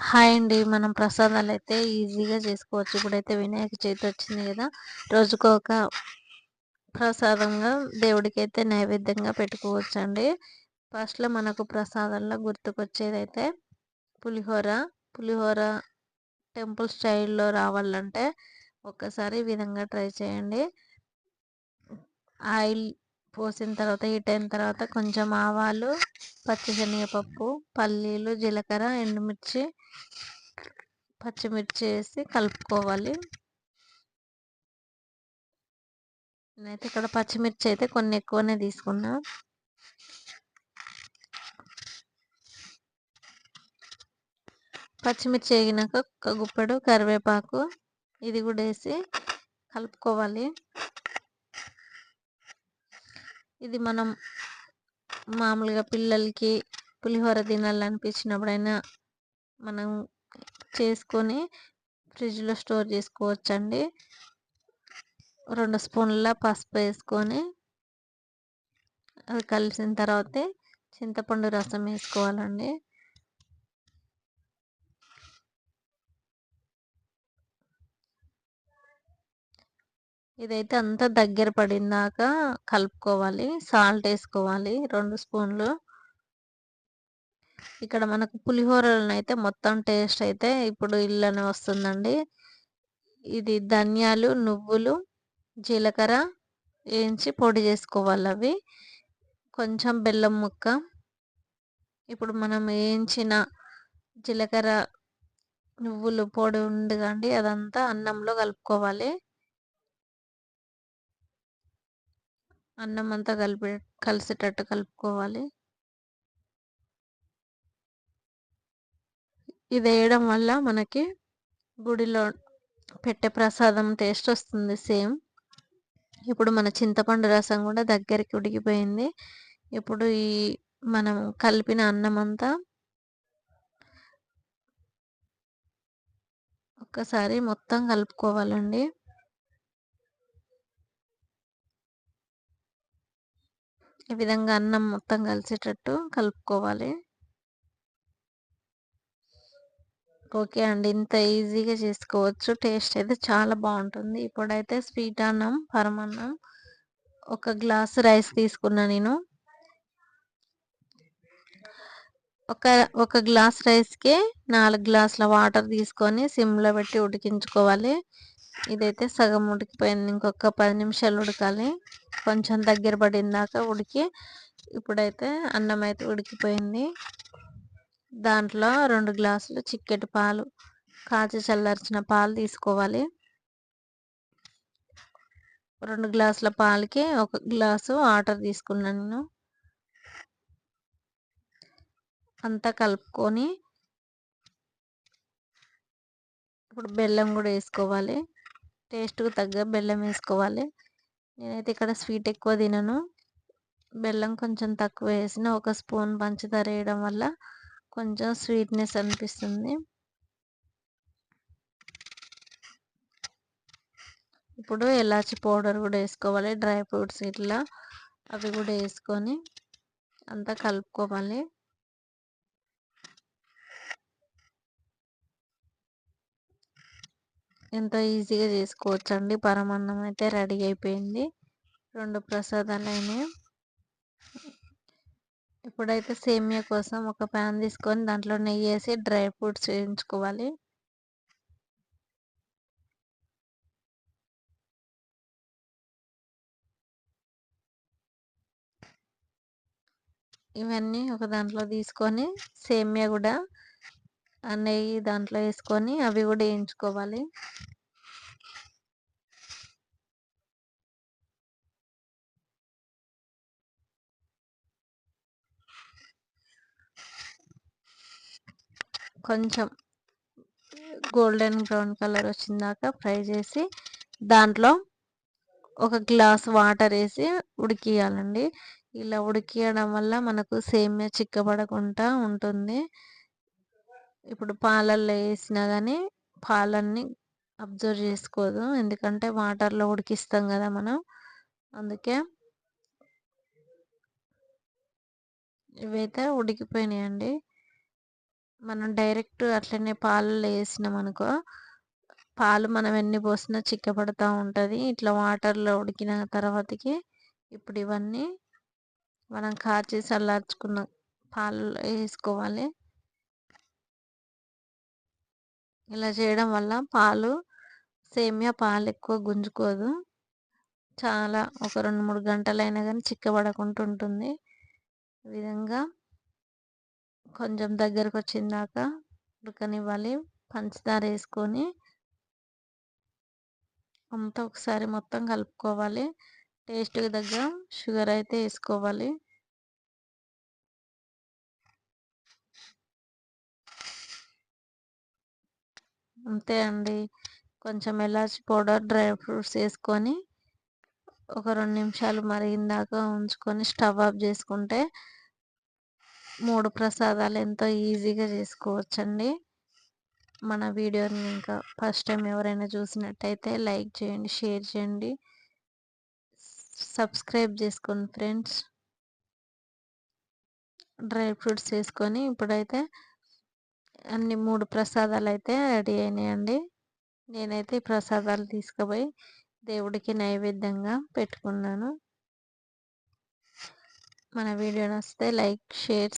Hi అండి. మనం ప్రసాదాలు అయితే ఈజీగా చేసుకోవచ్చు. ఇప్పుడైతే వినాయక చవితి వచ్చింది కదా. రోజుకు ఒక ప్రసాదంగా దేవుడికి అయితే నైవేద్యంగా పెట్టుకోవచ్చు అండి ఫస్ట్లో మనకు ప్రసాదంలో గుర్తుకొచ్చేది అయితే పులిహోర. పులిహోర టెంపుల్ స్టైల్లో రావాలంటే ఒక్కసారి ఈ విధంగా ట్రై చేయండి. ఆయిల్ పోసిన తర్వాత హీట్ అయిన తర్వాత కొంచెం ఆవాలు పచ్చిశనగపప్పు పల్లీలు జీలకర్ర ఎండుమిర్చి పచ్చిమిర్చి వేసి కలుపుకోవాలి. నేనైతే ఇక్కడ పచ్చిమిర్చి అయితే కొన్ని ఎక్కువనే తీసుకున్నా. పచ్చిమిర్చి వేగినాక ఒక గుప్పెడు కరివేపాకు ఇది కూడా వేసి కలుపుకోవాలి. ఇది మనం మామూలుగా పిల్లలకి పులిహోర తినాలనిపించినప్పుడైనా మనం చేసుకొని ఫ్రిడ్జ్లో స్టోర్ చేసుకోవచ్చండి. రెండు స్పూన్ల పసుపు వేసుకొని అది కలిసిన తర్వాతే చింతపండు రసం వేసుకోవాలండి. ఇదైతే అంతా దగ్గర పడిందాక కలుపుకోవాలి. సాల్ట్ వేసుకోవాలి రెండు స్పూన్లు. ఇక్కడ మనకు పులిహోరలను అయితే మొత్తం టేస్ట్ అయితే ఇప్పుడు ఇళ్ళనే వస్తుందండి. ఇది ధనియాలు నువ్వులు జీలకర్ర వేయించి పొడి చేసుకోవాలి అవి. కొంచెం బెల్లం ముక్క. ఇప్పుడు మనం వేయించిన జీలకర్ర నువ్వులు పొడి ఉండదండి అదంతా అన్నంలో కలుపుకోవాలి. అన్నం అంతా కలిపి కలిసేటట్టు కలుపుకోవాలి. ఇది వేయడం వల్ల మనకి గుడిలో పెట్టే ప్రసాదం టేస్ట్ వస్తుంది సేమ్. ఇప్పుడు మన చింతపండు రసం కూడా దగ్గరికి ఉడికిపోయింది. ఇప్పుడు ఈ మనం కలిపిన అన్నం అంతా ఒక్కసారి మొత్తం కలుపుకోవాలండి. ఈ విధంగా అన్నం మొత్తం కలిసేటట్టు కలుపుకోవాలి. ఓకే అండి. ఇంత ఈజీగా చేసుకోవచ్చు. టేస్ట్ అయితే చాలా బాగుంటుంది. ఇప్పుడైతే స్వీట్ అన్నం పరమన్నం ఒక గ్లాస్ రైస్ తీసుకున్నా నేను. ఒక ఒక గ్లాస్ రైస్కి నాలుగు గ్లాసుల వాటర్ తీసుకొని సిమ్లో పెట్టి ఉడికించుకోవాలి. ఇదైతే సగం ఉడికిపోయింది. ఇంకొక పది నిమిషాలు ఉడకాలి. కొంచెం దగ్గర పడిందాక ఉడికి ఇప్పుడైతే అన్నం అయితే ఉడికిపోయింది. దాంట్లో రెండు గ్లాసులు చిక్కటి పాలు కాచి చల్లార్చిన పాలు తీసుకోవాలి. రెండు గ్లాసుల పాలకి ఒక గ్లాసు వాటర్ తీసుకున్నాను నేను. అంతా కలుపుకొని ఇప్పుడు బెల్లం కూడా వేసుకోవాలి. టేస్ట్కు తగ్గ బెల్లం వేసుకోవాలి. నేనైతే ఇక్కడ స్వీట్ ఎక్కువ తినను. బెల్లం కొంచెం తక్కువ వేసిన ఒక స్పూన్ పంచదార వేయడం వల్ల కొంచెం స్వీట్నెస్ అనిపిస్తుంది. ఇప్పుడు ఎలాచి పౌడర్ కూడా వేసుకోవాలి డ్రై ఫ్రూట్స్ ఇట్లా అవి కూడా వేసుకొని అంతా కలుపుకోవాలి. ఎంతో ఈజీగా చేసుకోవచ్చు అండి పరమాన్నం అయితే రెడీ అయిపోయింది. రెండు ప్రసాదాలు అయినాయి ఇప్పుడైతే సేమియా కోసం ఒక ప్యాన్ తీసుకొని దాంట్లో నెయ్యి వేసి డ్రై ఫ్రూట్స్ వేయించుకోవాలి. ఇవన్నీ ఒక దాంట్లో తీసుకొని సేమియా కూడా నెయ్యి దాంట్లో వేసుకొని అవి కూడా వేయించుకోవాలి. కొంచెం గోల్డెన్ బ్రౌన్ కలర్ వచ్చిందాక ఫ్రై చేసి దాంట్లో ఒక గ్లాస్ వాటర్ వేసి ఉడికియాలండి. ఇలా ఉడికియడం వల్ల మనకు సేమ్యా చిక్కబడకుండా ఉంటుంది. ఇప్పుడు పాలల్లో వేసినా కానీ పాలన్నీ అబ్జర్వ్ చేసుకోదు. ఎందుకంటే వాటర్లో ఉడికిస్తాం కదా మనం. అందుకే ఇవైతే ఉడికిపోయినాయండి. మనం డైరెక్ట్ అట్లనే పాలలో వేసినాం అనుకో పాలు మనం ఎన్ని పోసినా చిక్కపడుతూ ఉంటుంది. ఇట్లా వాటర్లో ఉడికిన తర్వాతకి ఇప్పుడు ఇవన్నీ మనం కాచి చల్లార్చుకున్న. పాలు వేసుకోవాలి ఇలా చేయడం వల్ల పాలు సేమియా పాలు ఎక్కువ గుంజుకోదు. చాలా ఒక రెండు మూడు గంటలైనా కానీ చిక్కబడకుండా ఉంటుంది. ఈ విధంగా కొంచెం దగ్గరకు వచ్చిందాక ఉడకనివ్వాలి. పంచదార వేసుకొని అంతా ఒకసారి మొత్తం కలుపుకోవాలి. టేస్ట్కి దగ్గర షుగర్ అయితే వేసుకోవాలి. అంతే అండి. కొంచెం ఎలాచి పౌడర్ డ్రై ఫ్రూట్స్ వేసుకొని ఒక రెండు నిమిషాలు మరిగిందాక ఉంచుకొని స్టవ్ ఆఫ్ చేసుకుంటే మూడు ప్రసాదాలు ఎంతో ఈజీగా చేసుకోవచ్చండి. మన వీడియోని ఇంకా ఫస్ట్ టైం ఎవరైనా చూసినట్టయితే లైక్ చేయండి షేర్ చేయండి. సబ్స్క్రైబ్ చేసుకోండి ఫ్రెండ్స్. డ్రై ఫ్రూట్స్ వేసుకొని ఇప్పుడైతే అన్ని మూడు ప్రసాదాలు అయితే రెడీ అయినాయండి. నేనైతే ప్రసాదాలు తీసుకుపోయి దేవుడికి నైవేద్యంగా పెట్టుకున్నాను. మన వీడియో నచ్చితే లైక్ షేర్